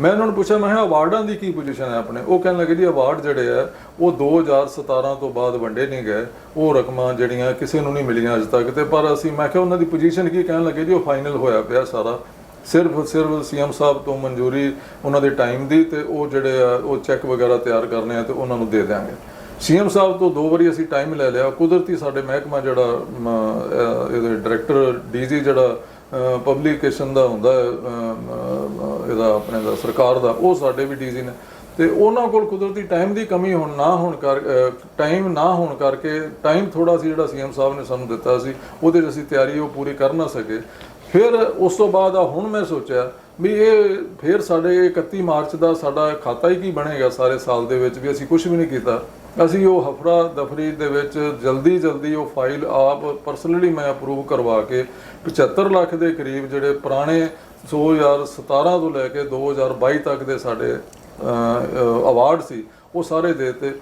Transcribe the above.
ਮੈਂ ਉਹਨਾਂ ਨੂੰ ਪੁੱਛਿਆ, ਮੈਂ ਕਿਹਾ, ਅਵਾਰਡਾਂ ਦੀ ਕੀ ਪੋਜੀਸ਼ਨ ਹੈ ਆਪਣੇ? ਉਹ ਕਹਿਣ ਲੱਗੇ, ਜੀ, ਅਵਾਰਡ ਜਿਹੜੇ ਆ, ਉਹ 2017 ਤੋਂ ਬਾਅਦ ਵੰਡੇ ਨਹੀਂ ਗਏ। ਉਹ ਰਕਮਾਂ ਜਿਹੜੀਆਂ ਕਿਸੇ ਨੂੰ ਨਹੀਂ ਮਿਲੀਆਂ ਅਜੇ ਤੱਕ ਤੇ ਪਰ ਅਸੀਂ, ਮੈਂ ਕਿਹਾ, ਉਹਨਾਂ ਦੀ ਪੋਜੀਸ਼ਨ ਕੀ ਕਹਿਣ ਲੱਗੇ, ਜੀ, ਉਹ ਫਾਈਨਲ ਹੋਇਆ ਪਿਆ ਸਾਰਾ। ਸਿਰਫ ਸਿਰਫ ਸੀਐਮ ਸਾਹਿਬ ਤੋਂ ਮਨਜ਼ੂਰੀ ਉਹਨਾਂ ਦੇ ਟਾਈਮ ਦੀ ਤੇ ਉਹ ਜਿਹੜੇ ਆ, ਉਹ ਚੈੱਕ ਵਗੈਰਾ ਤਿਆਰ ਕਰਨੇ ਆ ਤੇ ਉਹਨਾਂ ਨੂੰ ਦੇ ਦਿਆਂਗੇ। ਸੀਐਮ ਸਾਹਿਬ ਤੋਂ ਦੋ ਵਾਰੀ ਅਸੀਂ ਟਾਈਮ ਲੈ ਲਿਆ। ਕੁਦਰਤੀ ਸਾਡੇ ਮਹਿਕਮਾ ਜਿਹੜਾ ਇਹਦੇ ਡਾਇਰੈਕਟਰ ਡੀਜੀ ਜਿਹੜਾ ਪਬਲਿਕੇਸ਼ਨ ਦਾ ਹੁੰਦਾ ਇਹਦਾ ਆਪਣੇ ਦਾ, ਸਰਕਾਰ ਦਾ, ਉਹ ਸਾਡੇ ਵੀ ਡੀਜੀ ਨੇ। ਤੇ ਉਹਨਾਂ ਕੋਲ ਕੁਦਰਤੀ ਟਾਈਮ ਦੀ ਕਮੀ ਹੋਣ ਨਾ ਹੋਣ ਕਰ ਟਾਈਮ ਨਾ ਹੋਣ ਕਰਕੇ ਟਾਈਮ ਥੋੜਾ ਸੀ ਜਿਹੜਾ ਸੀਐਮ ਸਾਹਿਬ ਨੇ ਸਾਨੂੰ ਦਿੱਤਾ ਸੀ, ਉਹਦੇ 'ਚ ਅਸੀਂ ਤਿਆਰੀ ਉਹ ਪੂਰੀ ਕਰ ਨਾ ਸਕੇ। ਫਿਰ ਉਸ ਤੋਂ ਬਾਅਦ ਆ ਹੁਣ ਮੈਂ ਸੋਚਿਆ ਵੀ ਇਹ ਫਿਰ ਸਾਡੇ 31 ਮਾਰਚ ਦਾ ਸਾਡਾ ਖਾਤਾ ਹੀ ਕੀ ਬਣੇਗਾ ਸਾਰੇ ਸਾਲ ਦੇ ਵਿੱਚ ਵੀ ਅਸੀਂ ਕੁਝ ਵੀ ਨਹੀਂ ਕੀਤਾ। ਅਸੀਂ ਉਹ ਹਫੜਾ ਦਫਰੀ ਦੇ ਵਿੱਚ ਜਲਦੀ ਜਲਦੀ ਉਹ ਫਾਈਲ ਆਪ ਪਰਸਨਲੀ ਮੈਂ ਅਪਰੂਵ ਕਰਵਾ ਕੇ 75 ਲੱਖ ਦੇ ਕਰੀਬ ਜਿਹੜੇ ਪੁਰਾਣੇ 2017 ਤੋਂ ਲੈ ਕੇ 2022 ਤੱਕ ਦੇ ਸਾਡੇ ਅਵਾਰਡ ਸੀ, ਉਹ ਸਾਰੇ ਦੇਤੇ।